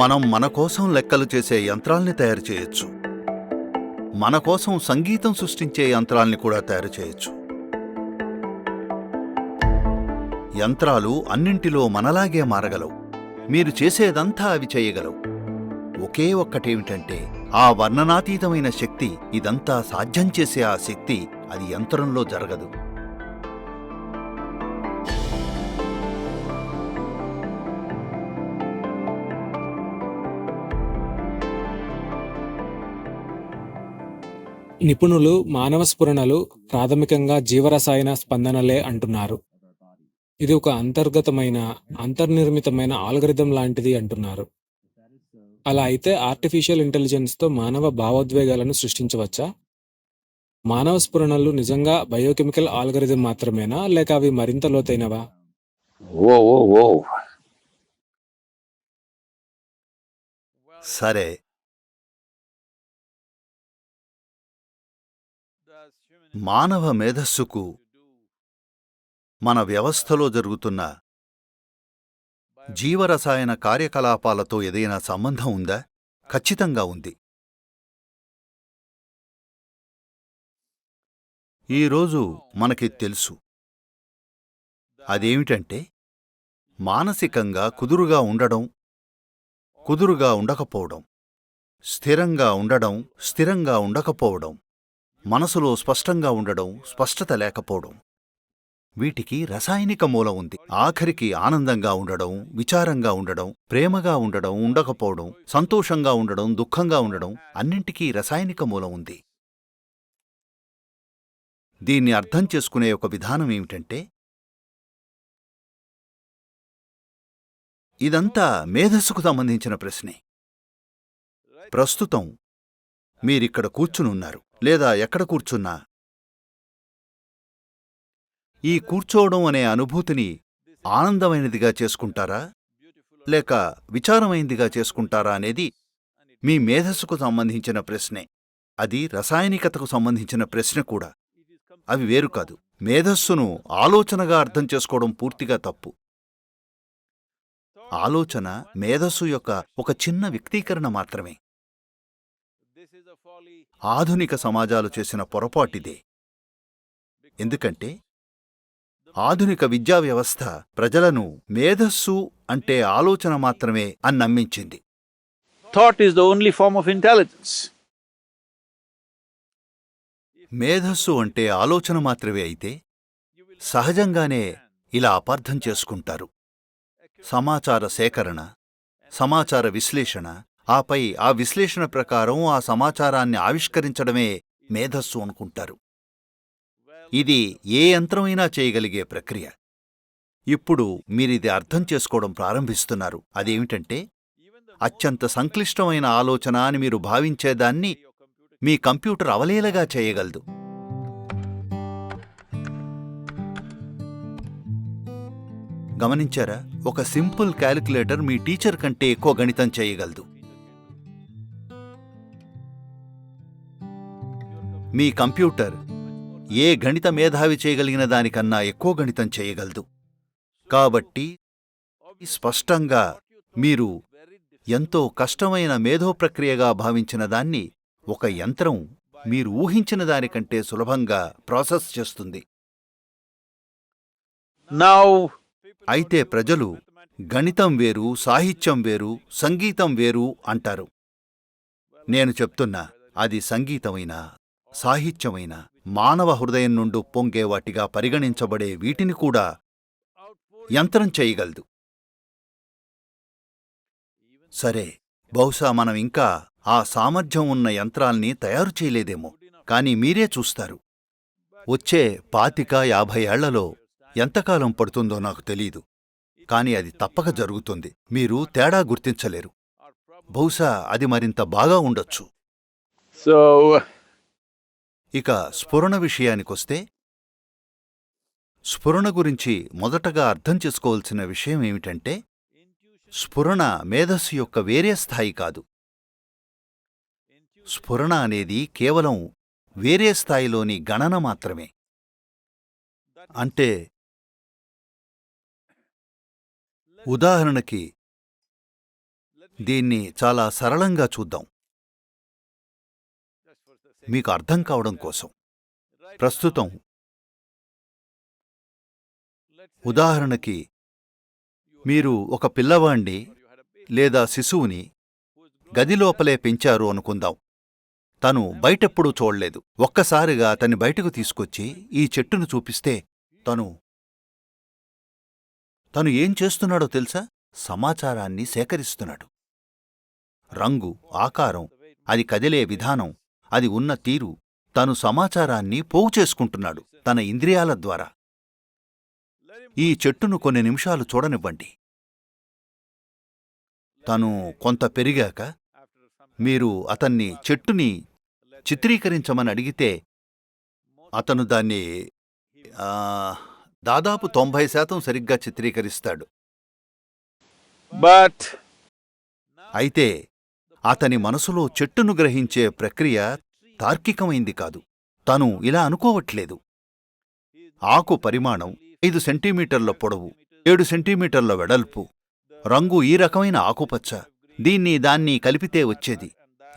మనం మన కోసం లెక్కలు చేసే యంత్రాల్ని తయారు చేయొచ్చు. మన కోసం సంగీతం సృష్టించే యంత్రాల్ని కూడా తయారు చేయొచ్చు. యంత్రాలు అన్నింటిలో మనలాగే మారగలవు. మీరు చేసేదంతా అవి చేయగలవు. ఒకే ఒక్కటేమిటంటే ఆ వర్ణనాతీతమైన శక్తి ఇదంతా సాధ్యం చేసే ఆ శక్తి అది యంత్రంలో జరగదు. నిపుణులు మానవ స్ఫురణలు ప్రాథమికంగా జీవరసాయన స్పందనలే అంటున్నారు. ఇది ఒక అంతర్గతమైన అంతర్నిర్మితమైన ఆల్గరిథం లాంటిది అంటున్నారు. అలా అయితే ఆర్టిఫిషియల్ ఇంటెలిజెన్స్తో మానవ భావోద్వేగాలను సృష్టించవచ్చా? మానవ స్ఫురణలు నిజంగా బయోకెమికల్ ఆల్గరిథం మాత్రమేనా లేక అవి మరింత లోతైనవా? ఓ ఓ ఓ. సరే మానవ మేధస్సుకు మన వ్యవస్థలో జరుగుతున్న జీవరసాయన కార్యకలాపాలతో ఏదైనా సంబంధం ఉందా? ఖచ్చితంగా ఉంది. ఈరోజు మనకి తెలుసు. అదేమిటంటే మానసికంగా కుదురుగా ఉండడం కుదురుగా ఉండకపోవడం స్థిరంగా ఉండడం స్థిరంగా ఉండకపోవడం. మనసులో స్పష్టంగా ఉండడం స్పష్టత లేకపోవడం. వీటికి రసాయనిక మూలం ఉంది. ఆఖరికి ఆనందంగా ఉండడం విచారంగా ఉండడం ప్రేమగా ఉండడం ఉండకపోవడం సంతోషంగా ఉండడం దుఃఖంగా ఉండడం అన్నింటికీ రసాయనిక మూలం ఉంది. దీన్ని అర్థం చేసుకునే ఒక విధానం ఏమిటంటే ఇదంతా మేధస్సుకు సంబంధించిన ప్రశ్నే. ప్రస్తుతం మీరిక్కడ కూర్చునున్నారు లేదా ఎక్కడ కూర్చున్నా? ఈ కూర్చోవడం అనే అనుభూతిని ఆనందమైనదిగా చేసుకుంటారా? లేక విచారమైనదిగా చేసుకుంటారా అనేది మీ మేధస్సుకు సంబంధించిన ప్రశ్నే. అది రసాయనికతకు సంబంధించిన ప్రశ్న కూడా. అవి వేరు కాదు. మేధస్సును ఆలోచనగా అర్థం చేసుకోవడం పూర్తిగా తప్పు. ఆలోచన మేధస్సు యొక్క ఒక చిన్న వ్యక్తీకరణ మాత్రమే. ఆధునిక సమాజాలు చేసిన పొరపాటిదే. ఎందుకంటే ఆధునిక విద్యా వ్యవస్థ ప్రజలను మేధస్సు అంటే ఆలోచన మాత్రమే అని నమ్మించింది. Thought is the only form of intelligence. మేధస్సు అంటే ఆలోచన మాత్రమే అయితే సహజంగానే ఇలా అపార్థం చేసుకుంటారు. సమాచార సేకరణ సమాచార విశ్లేషణ ఆపై ఆ విశ్లేషణ ప్రకారం ఆ సమాచారాన్ని ఆవిష్కరించడమే మేధస్సు అనుకుంటారు. ఇది ఏ యంత్రమైనా చేయగలిగే ప్రక్రియ. ఇప్పుడు మీరిది అర్థం చేసుకోవడం ప్రారంభిస్తున్నారు. అదేమిటంటే అత్యంత సంక్లిష్టమైన ఆలోచన అని మీరు భావించేదాన్ని మీ కంప్యూటర్ అవలీలగా చేయగలదు. గమనించారా? ఒక సింపుల్ క్యాలిక్యులేటర్ మీ టీచర్ కంటే ఎక్కువ గణితం చేయగలదు. మీ కంప్యూటర్ ఏ గణిత మేధావి చేయగలిగిన దానికన్నా ఎక్కువ గణితం చేయగలదు. కాబట్టి స్పష్టంగా మీరు ఎంతో కష్టమైన మేధో ప్రక్రియగా భావించిన దాన్ని ఒక యంత్రం మీరు ఊహించిన దానికంటే సులభంగా ప్రాసెస్ చేస్తుంది. అయితే ప్రజలు గణితం వేరు సాహిత్యం వేరు సంగీతం వేరు అంటారు. నేను చెప్తున్నా అది సంగీతమైన? సాహిత్యమైన మానవ హృదయం నుండి పొంగే వాటిగా పరిగణించబడే వీటిని కూడా యంత్రం చేయగలదు. సరే బహుశా మనం ఇంకా ఆ సామర్థ్యం ఉన్న యంత్రాల్ని తయారు చేయలేదేమో కాని మీరే చూస్తారు. వచ్చే పాతిక యాభై ఏళ్ళలో ఎంతకాలం పడుతుందో నాకు తెలీదు కాని అది తప్పక జరుగుతుంది. మీరు తేడా గుర్తించలేరు. బహుశా అది మరింత బాగా ఉండొచ్చు. సో ఇక స్ఫురణ విషయానికొస్తే స్ఫురణ గురించి మొదటగా అర్థం చేసుకోవాల్సిన విషయం ఏమిటంటే స్ఫురణ మేధస్సు యొక్క వేరే స్థాయి కాదు. స్ఫురణ అనేది కేవలం వేరే స్థాయిలోని గణన మాత్రమే. అంటే ఉదాహరణకి దీన్ని చాలా సరళంగా చూద్దాం. మీకు అర్థం కావడం కోసం. ప్రస్తుతం ఉదాహరణకి మీరు ఒక పిల్లవాణ్ణి లేదా శిశువుని గది లోపలే పెంచారు అనుకుందాం. తను బయటెప్పుడూ చూడలేదు. ఒక్కసారిగా అతన్ని బయటకు తీసుకొచ్చి ఈ చెట్టును చూపిస్తే తను తను ఏం చేస్తున్నాడో తెలుసా? సమాచారాన్ని సేకరిస్తున్నాడు. రంగు ఆకారం అది కదిలే విధానం అది ఉన్న తీరు తను సమాచారాన్ని పోగు చేసుకుంటున్నాడు తన ఇంద్రియాల ద్వారా. ఈ చెట్టును కొన్ని నిమిషాలు చూడనివ్వండి. తను కొంత పెరిగాక మీరు అతన్ని చెట్టుని చిత్రీకరించమని అడిగితే అతను దాన్ని దాదాపు తొంభై శాతం సరిగ్గా చిత్రీకరిస్తాడు. But అయితే అతని మనసులో చెట్టును గ్రహించే ప్రక్రియ తార్కికమైంది కాదు. తను ఇలా అనుకోవట్లేదు. ఆకు పరిమాణం ఐదు సెంటీమీటర్ల పొడవు ఏడు సెంటీమీటర్ల వెడల్పు రంగు ఈ రకమైన ఆకుపచ్చ దీన్ని దాన్ని కలిపితే వచ్చేది.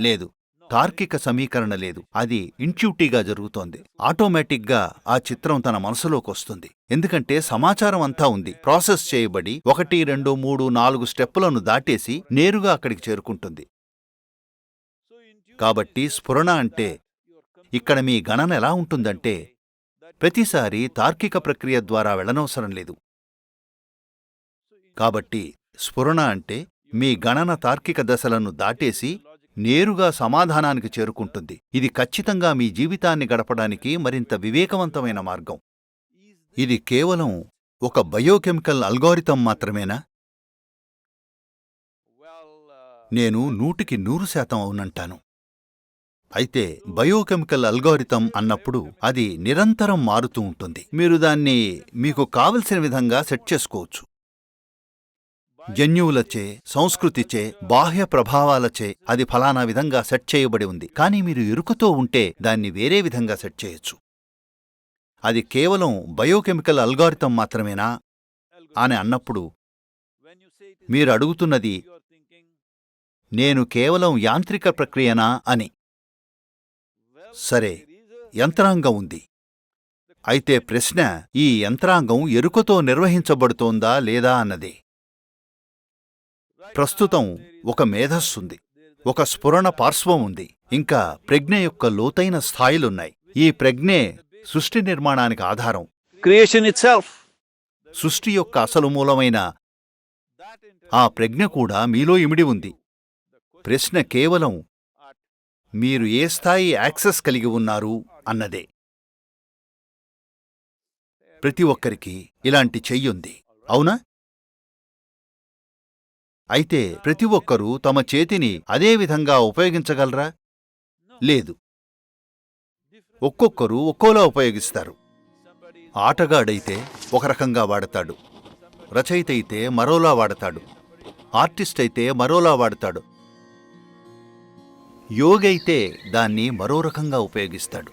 లేదు తార్కిక సమీకరణ లేదు అది ఇంట్యూటీగా జరుగుతోంది. ఆటోమేటిక్గా ఆ చిత్రం తన మనసులోకొస్తుంది ఎందుకంటే సమాచారం అంతా ఉంది. ప్రాసెస్ చేయబడి ఒకటి రెండు మూడు నాలుగు స్టెప్పులను దాటేసి నేరుగా అక్కడికి చేరుకుంటుంది. కాబట్టి స్ఫురణ అంటే ఇక్కడ మీ గణన ఎలా ఉంటుందంటే ప్రతిసారి తార్కిక ప్రక్రియ ద్వారా వెళ్ళనవసరం లేదు. కాబట్టి స్ఫురణ అంటే మీ గణన తార్కిక దశలను దాటేసి నేరుగా సమాధానానికి చేరుకుంటుంది. ఇది ఖచ్చితంగా మీ జీవితాన్ని గడపడానికి మరింత వివేకవంతమైన మార్గం. ఇది కేవలం ఒక బయోకెమికల్ అల్గోరితం మాత్రమేనా? నేను నూటికి నూరు శాతం అవునంటాను. అయితే బయోకెమికల్ అల్గోరితం అన్నప్పుడు అది నిరంతరం మారుతూ ఉంటుంది. మీరు దాన్ని మీకు కావలసిన విధంగా సెట్ చేసుకోవచ్చు. జన్యువులచే సంస్కృతిచే బాహ్య ప్రభావాలచే అది ఫలానా విధంగా సెట్ చేయబడి ఉంది. కానీ మీరు ఇరుకుతో ఉంటే దాన్ని వేరే విధంగా సెట్ చేయొచ్చు. అది కేవలం బయోకెమికల్ అల్గారితం మాత్రమేనా? అని అన్నప్పుడు మీరు అడుగుతున్నది నేను కేవలం యాంత్రిక ప్రక్రియనా అని. సరే యంత్రాంగం ఉంది. అయితే ప్రశ్న ఈ యంత్రాంగం ఎరుకతో నిర్వహించబడుతోందా లేదా అన్నదే. ప్రస్తుతం ఒక మేధస్సుంది ఒక స్ఫురణ పార్శ్వం ఉంది ఇంకా ప్రజ్ఞ యొక్క లోతైన స్థాయిలున్నాయి. ఈ ప్రజ్ఞే సృష్టి నిర్మాణానికి ఆధారం. Creation itself. సృష్టి యొక్క అసలు మూలమైన ఆ ప్రజ్ఞ కూడా మీలో ఇమిడి ఉంది. ప్రశ్న కేవలం మీరు ఏ స్థాయి యాక్సెస్ కలిగి ఉన్నారు అన్నదే. ప్రతి ఒక్కరికి ఇలాంటి చెయ్యుంది అవునా? అయితే ప్రతి ఒక్కరూ తమ చేతిని అదే విధంగా ఉపయోగించగలరా? లేదు. ఒక్కొక్కరు ఒక్కోలా ఉపయోగిస్తారు. ఆటగాడైతే ఒక రకంగా వాడతాడు రచయిత అయితే మరోలా వాడతాడు ఆర్టిస్ట్ అయితే మరోలా వాడతాడు. యోగైతే దాన్ని మరో రకంగా ఉపయోగిస్తాడు.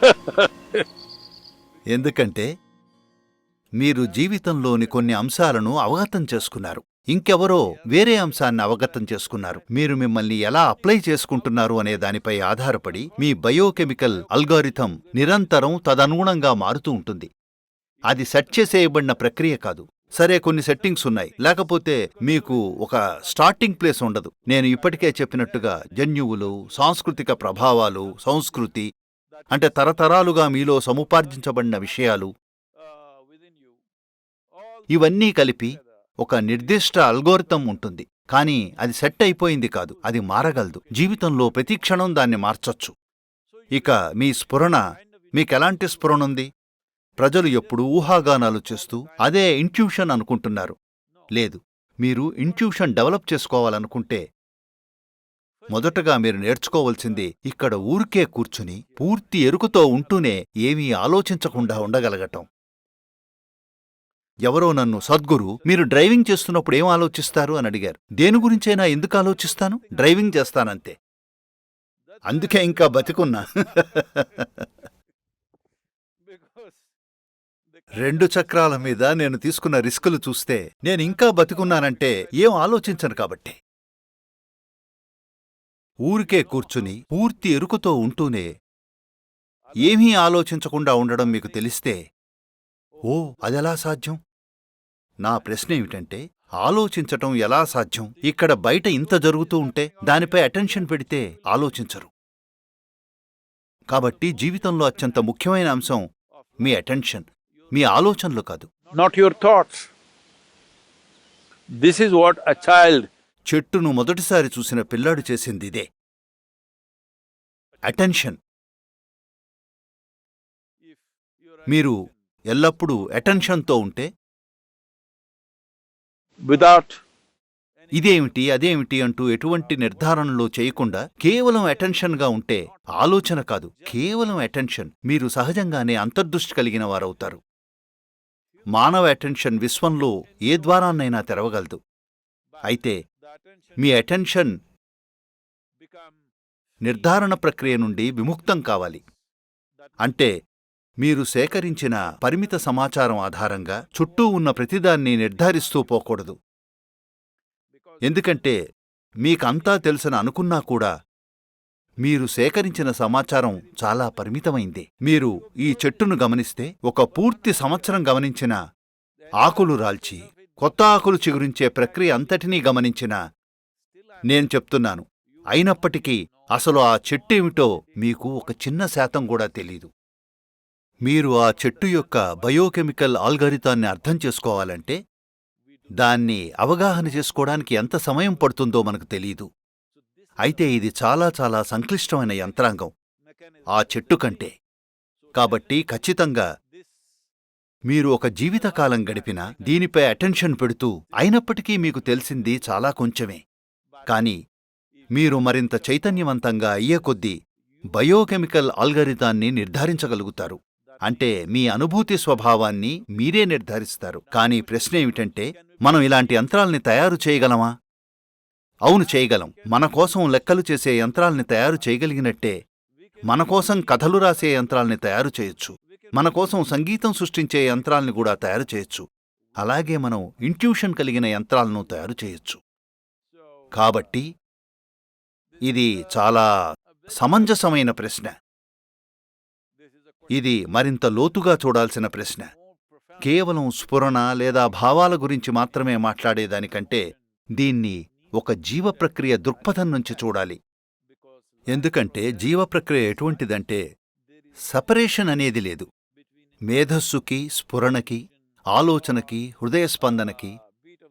ఎందుకంటే మీరు జీవితంలోని కొన్ని అంశాలను అవగతం చేసుకున్నారు. ఇంకెవరో వేరే అంశాన్ని అవగతం చేసుకున్నారు. మీరు మిమ్మల్ని ఎలా అప్లై చేసుకుంటున్నారు అనే దానిపై ఆధారపడి మీ బయోకెమికల్ అల్గారిథం నిరంతరం తదనుగుణంగా మారుతూ ఉంటుంది. అది సెట్ చేసేయబడిన ప్రక్రియ కాదు. సరే కొన్ని సెట్టింగ్స్ ఉన్నాయి. లేకపోతే మీకు ఒక స్టార్టింగ్ ప్లేస్ ఉండదు. నేను ఇప్పటికే చెప్పినట్టుగా జన్యువులు సాంస్కృతిక ప్రభావాలు సంస్కృతి అంటే తరతరాలుగా మీలో సముపార్జించబడిన విషయాలు ఇవన్నీ కలిపి ఒక నిర్దిష్ట అల్గోరితం ఉంటుంది. కానీ అది సెట్ అయిపోయింది కాదు. అది మారగలదు. జీవితంలో ప్రతి క్షణం దాన్ని మార్చొచ్చు. ఇక మీ స్ఫురణ మీకెలాంటి స్ఫురణ ఉంది? ప్రజలు ఎప్పుడూ ఊహాగానాలు చేస్తూ అదే ఇంట్యూషన్ అనుకుంటున్నారు. లేదు మీరు ఇంట్యూషన్ డెవలప్ చేసుకోవాలనుకుంటే మొదటగా మీరు నేర్చుకోవలసింది ఇక్కడ ఊరికే కూర్చుని పూర్తి ఎరుకుతో ఉంటూనే ఏమీ ఆలోచించకుండా ఉండగలగటం. ఎవరో నన్ను సద్గురు మీరు డ్రైవింగ్ చేస్తున్నప్పుడు ఏం ఆలోచిస్తారు? అని అడిగారు. దేని గురించైనా ఎందుకు ఆలోచిస్తాను? డ్రైవింగ్ చేస్తానంతే. అందుకే ఇంకా బతికున్నా. రెండు చక్రాల మీద నేను తీసుకున్న రిస్కులు చూస్తే నేను ఇంకా బతికున్నానంటే ఏం ఆలోచించను కాబట్టి. ఊరికే కూర్చుని పూర్తి ఎరుకుతో ఉంటూనే ఏమీ ఆలోచించకుండా ఉండడం మీకు తెలిస్తే ఓ అదెలా సాధ్యం? నా ప్రశ్న ఏమిటంటే ఆలోచించటం ఎలా సాధ్యం? ఇక్కడ బయట ఇంత జరుగుతూ ఉంటే దానిపై అటెన్షన్ పెడితే ఆలోచించరు. కాబట్టి జీవితంలో అత్యంత ముఖ్యమైన అంశం మీ అటెన్షన్. మీ ఆలోచనలు కాదు. Not your thoughts. This is what a child చెట్టును మొదటిసారి చూసిన పిల్లాడు చేసింది ఇదే. అటెన్షన్ మీరు ఎల్లప్పుడూ అటెన్షన్తో ఉంటే without ఇదేమిటి అదేమిటి అంటూ ఎటువంటి నిర్ధారణలు చేయకుండా కేవలం అటెన్షన్గా ఉంటే ఆలోచన కాదు కేవలం అటెన్షన్ మీరు సహజంగానే అంతర్దృష్టి కలిగిన వారవుతారు. మానవ అటెన్షన్ విశ్వంలో ఏ ద్వారాన్నైనా తెరవగలదు. అయితే మీ అటెన్షన్ నిర్ధారణ ప్రక్రియ నుండి విముక్తం కావాలి. అంటే మీరు సేకరించిన పరిమిత సమాచారం ఆధారంగా చుట్టూ ఉన్న ప్రతిదాన్ని నిర్ధారిస్తూ పోకూడదు. ఎందుకంటే మీకంతా తెలుసని అనుకున్నా కూడా మీరు సేకరించిన సమాచారం చాలా పరిమితమైంది. మీరు ఈ చెట్టును గమనిస్తే ఒక పూర్తి సంవత్సరం గమనించిన ఆకులు రాల్చి కొత్త ఆకులు చిగురించే ప్రక్రియ అంతటినీ గమనించిన నేను చెప్తున్నాను. అయినప్పటికీ అసలు ఆ చెట్టేమిటో మీకు ఒక చిన్న శాతం కూడా తెలీదు. మీరు ఆ చెట్టు యొక్క బయోకెమికల్ ఆల్గరితాన్ని అర్థం చేసుకోవాలంటే దాన్ని అవగాహన చేసుకోవడానికి ఎంత సమయం పడుతుందో మనకు తెలీదు. అయితే ఇది చాలా చాలా సంక్లిష్టమైన యంత్రాంగం. ఆ చెట్టు కంటే. కాబట్టి ఖచ్చితంగా మీరు ఒక జీవితకాలం గడిపినా దీనిపై అటెన్షన్ పెడుతూ అయినప్పటికీ మీకు తెలిసింది చాలా కొంచెమే. కాని మీరు మరింత చైతన్యవంతంగా అయ్యే కొద్దీ బయోకెమికల్ ఆల్గరితాన్ని నిర్ధారించగలుగుతారు. అంటే మీ అనుభూతి స్వభావాన్ని మీరే నిర్ధారిస్తారు. కానీ ప్రశ్న ఏమిటంటే మనం ఇలాంటి యంత్రాల్ని తయారు చేయగలమా? అవును చేయగలం. మన కోసం లెక్కలు చేసే యంత్రాల్ని తయారు చేయగలిగినట్టే మన కోసం కథలు రాసే యంత్రాల్ని తయారు చేయొచ్చు. మన కోసం సంగీతం సృష్టించే యంత్రాల్ని కూడా తయారు చేయొచ్చు. అలాగే మనం ఇంట్యూషన్ కలిగిన యంత్రాలను తయారు చేయొచ్చు. కాబట్టి ఇది చాలా సమంజసమైన ప్రశ్న. ఇది మరింత లోతుగా చూడాల్సిన ప్రశ్న. కేవలం స్ఫురణ లేదా భావాల గురించి మాత్రమే మాట్లాడేదానికంటే దీన్ని ఒక జీవ ప్రక్రియ దృక్పథం నుంచి చూడాలి. ఎందుకంటే జీవ ప్రక్రియ ఎటువంటిదంటే సపరేషన్ అనేది లేదు. మేధస్సుకి స్ఫురణకి ఆలోచనకి హృదయస్పందనకి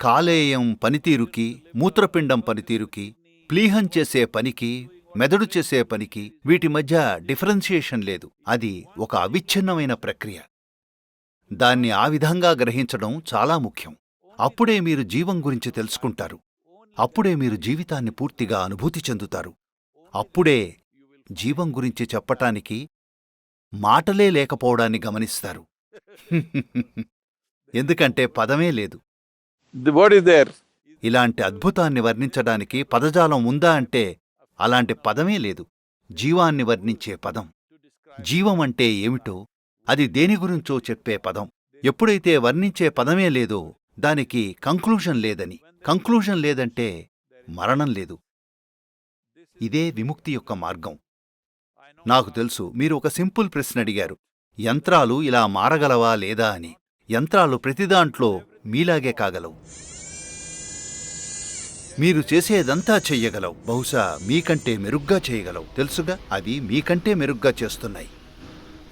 కాలేయం పనితీరుకి మూత్రపిండం పనితీరుకి ప్లీహం చేసే పనికి మెదడు చేసే పనికి వీటి మధ్య డిఫరెన్షియేషన్ లేదు. అది ఒక అవిచ్ఛిన్నమైన ప్రక్రియ. దాన్ని ఆ విధంగా గ్రహించడం చాలా ముఖ్యం. అప్పుడే మీరు జీవం గురించి తెలుసుకుంటారు. అప్పుడే మీరు జీవితాన్ని పూర్తిగా అనుభూతి చెందుతారు. అప్పుడే జీవం గురించి చెప్పటానికి మాటలే లేకపోవడాన్ని గమనిస్తారు. ఎందుకంటే పదమే లేదు. ఇలాంటి అద్భుతాన్ని వర్ణించడానికి పదజాలం ఉందా అంటే అలాంటి పదమే లేదు. జీవాన్ని వర్ణించే పదం. జీవం అంటే ఏమిటో అది దేని గురించో చెప్పే పదం. ఎప్పుడైతే వర్ణించే పదమే లేదో దానికి కంక్లూజన్ లేదని. కంక్లూజన్ లేదంటే మరణం లేదు. ఇదే విముక్తి యొక్క మార్గం. నాకు తెలుసు మీరు ఒక సింపుల్ ప్రశ్న అడిగారు. యంత్రాలు ఇలా మారగలవా లేదా అని. యంత్రాలు ప్రతిదాంట్లో మీలాగే కాగలవు. మీరు చేసేదంతా చెయ్యగలవు. బహుశా మీకంటే మెరుగ్గా చేయగలవు. తెలుసుగా? అవి మీకంటే మెరుగ్గా చేస్తున్నాయి.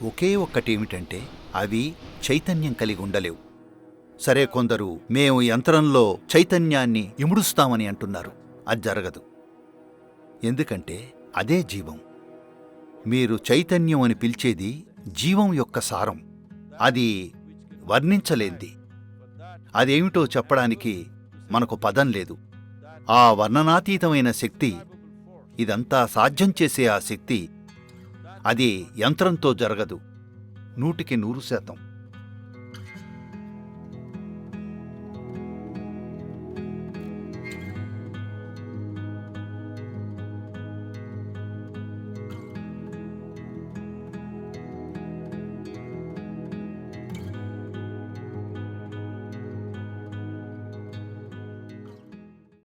ఒకే ఒక్కటేమిటంటే అవి చైతన్యం కలిగి ఉండలేవు. సరే కొందరు మేము యంత్రంలో చైతన్యాన్ని ఇముడుస్తామని అంటున్నారు. అది జరగదు. ఎందుకంటే అదే జీవం. మీరు చైతన్యం అని పిలిచేది జీవం యొక్క సారం. అది వర్ణించలేంది. అదేమిటో చెప్పడానికి మనకు పదం లేదు. ఆ వర్ణనాతీతమైన శక్తి ఇదంతా సాధ్యం చేసే ఆ శక్తి అది యంత్రంతో జరగదు. నూటికి నూరు శాతం.